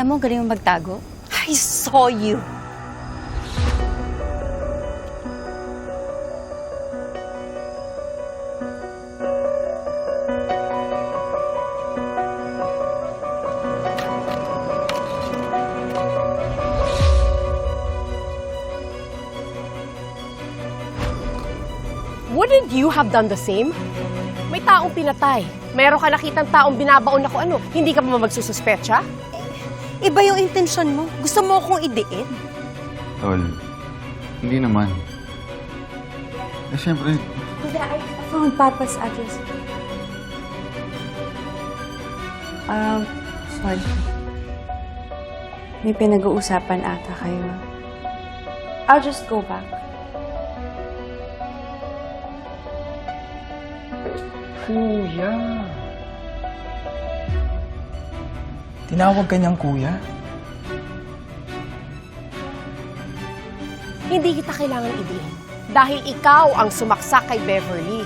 Alam mo, galing mo magtago. I saw you. Wouldn't you have done the same? May taong pinatay. Meron ka nakitang taong binabaon na kung ano. Hindi ka ba magsususpecha? Iba yung intensyon mo. Gusto mo akong idiin? Tol, hindi naman. Eh, syempre, Kuya, I found Papa's address. Um, sorry. May pinag-uusapan ata kayo. I'll just go back. Kuya. Tinawag ka niyang kuya? Hindi kita kailangan idiin. Dahil ikaw ang sumaksak kay Beverly.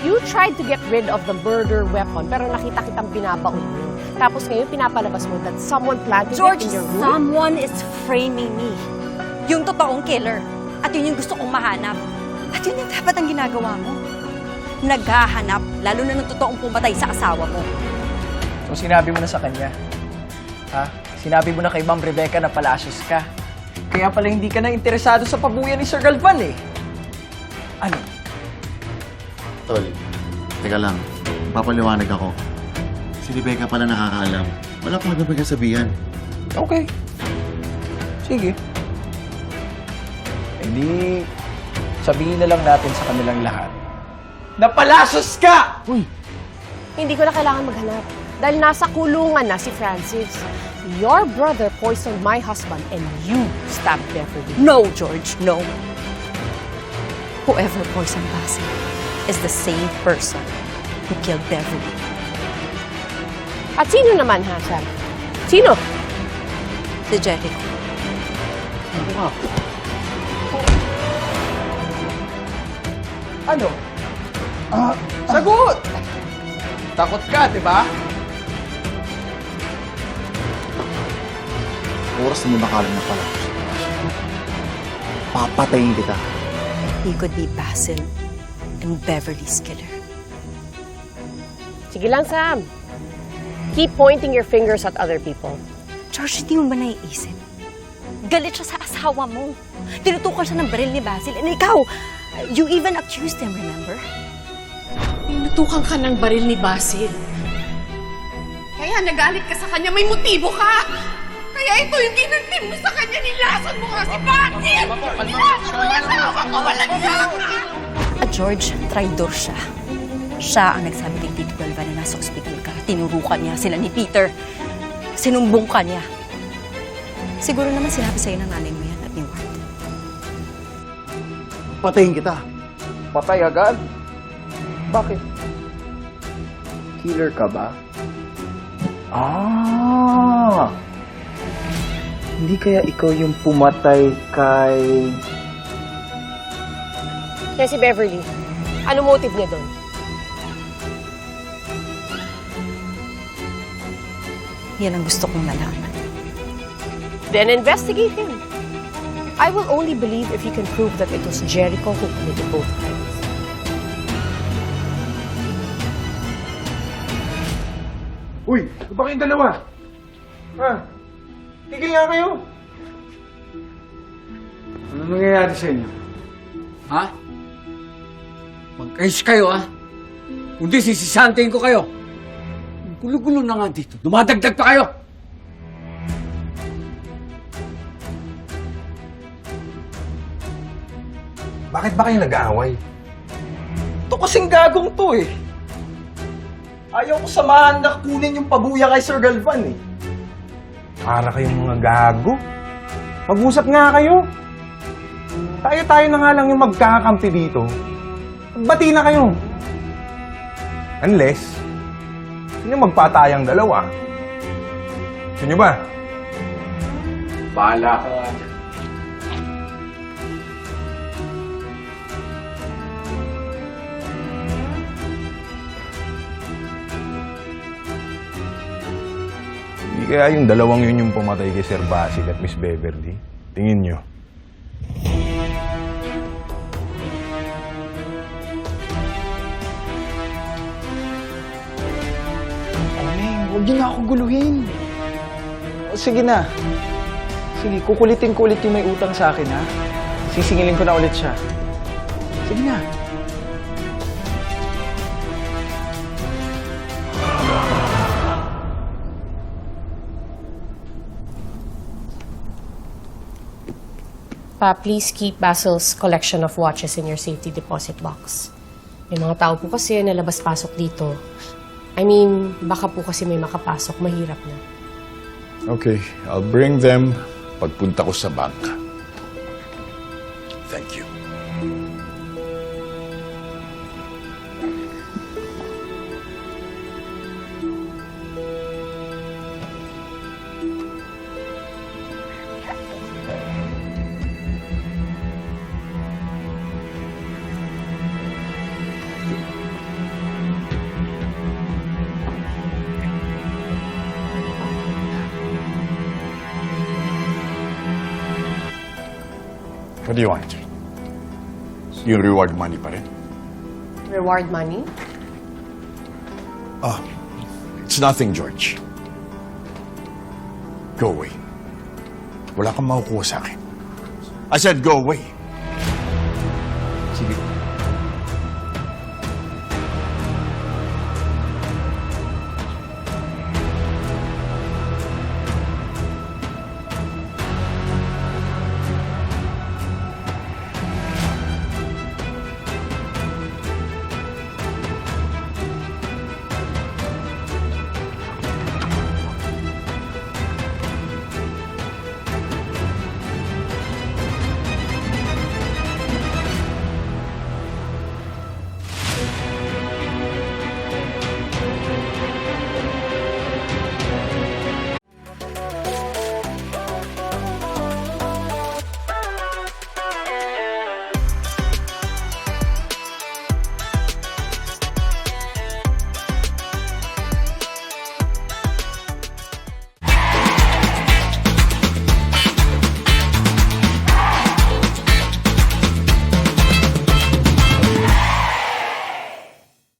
You tried to get rid of the murder weapon, pero nakita kitang binabaon mo. Tapos ngayon pinapalabas mo that someone planted George, it in your room? someone is framing me. Yung totoong killer. At yun yung gusto kong mahanap. At yun yung dapat ang ginagawa mo. Naghahanap, lalo na ng totoong pumatay sa asawa mo. So sinabi mo na sa kanya. Ha? Sinabi mo na kay Ma'am Rebecca na palasyos ka. Kaya pala hindi ka na interesado sa pabuya ni Sir Galvan eh. Ano? Tol, teka lang. Papaliwanag ako. Si Rebecca pala nakakaalam. Wala akong ibang sabihan. Okay. Sige. Hindi, sabihin na lang natin sa kanilang lahat. Napalasos ka! Hindi ko na kailangan maghanap. Dahil nasa kulungan na si Francis. Your brother poisoned my husband and you stabbed Beverly. No, George, no. Whoever poisoned Basil is the same person who killed Beverly. At sino naman, ha, Sam? Sino? Si Jericho. Ano? Ah, sagot! Takot ka, di ba? Oras na may makalam na pala. Papatayin kita. He could be Basil and Beverly's killer. Sige lang, Sam. Keep pointing your fingers at other people. George, hindi mo ba naiisip? Galit siya sa asawa mo. Tinutukan siya ng baril ni Basil. And ikaw, you even accused him, remember? Pinutukan ka ng baril ni Basil. Kaya nagalit ka sa kanya, may motibo ka! Kaya ito yung ginantin mo sa kanya, nilasan mo nga si Basil! Nilasan mo ang asawa ko, walang! At George, traidor siya. Siya ang nagsabi kay Tito Galvan na nasa ospital ka. Tinurukan niya sila ni Peter. Sinumbong ka niya. Siguro naman sinabi sa'yo ng nanay mo yan at ni Ward. Patayin kita. Patay agad? Bakit? Killer ka ba? Ah! Hindi kaya ikaw yung pumatay kay... Kaya si Beverly, ano motive niya doon? Yan ang gusto kong malaman. Then investigate him. I will only believe if you can prove that it was Jericho who committed both crimes. Uy, ano ba kayong dalawa? Ha? Tigil nga kayo. Ano nangyayari sa inyo? Ha? Magkayos kayo, ha? Kundi sisisantayin ko kayo. Ang Gulo-gulo na nga dito. Dumadagdag pa kayo. Bakit ba kayo nag-aaway? Ito kasing gagong to eh. Ayaw ko samahan na kunin yung pabuya kay Sir Galvan eh. Para kayong mga gago. Mag-usap nga kayo. Tayo-tayo na nga lang yung magkakampi dito. Bati na kayo. Unless, gusto nyo magpatayang dalawa. Gusto nyo ba? Bahala ka Di kaya yung dalawang yun yung pumatay kay Sir Basil at Miss Beverly? Tingin nyo. Neng, huwag niyo na ako guluhin. Sige na. Sige, kukulitin ko ulit yung may utang sa akin, ha? Sisingilin ko na ulit siya. Sige na. Pa, please keep Basil's collection of watches in your safety deposit box. May mga tao po kasi na labas-pasok dito. I mean, baka po kasi may makapasok, mahirap na. Okay, I'll bring them pagpunta ko sa bank. What do you want? Yung reward money pa rin? Reward money? It's nothing, George. Go away. Wala kang makukuha sa akin. I said go away.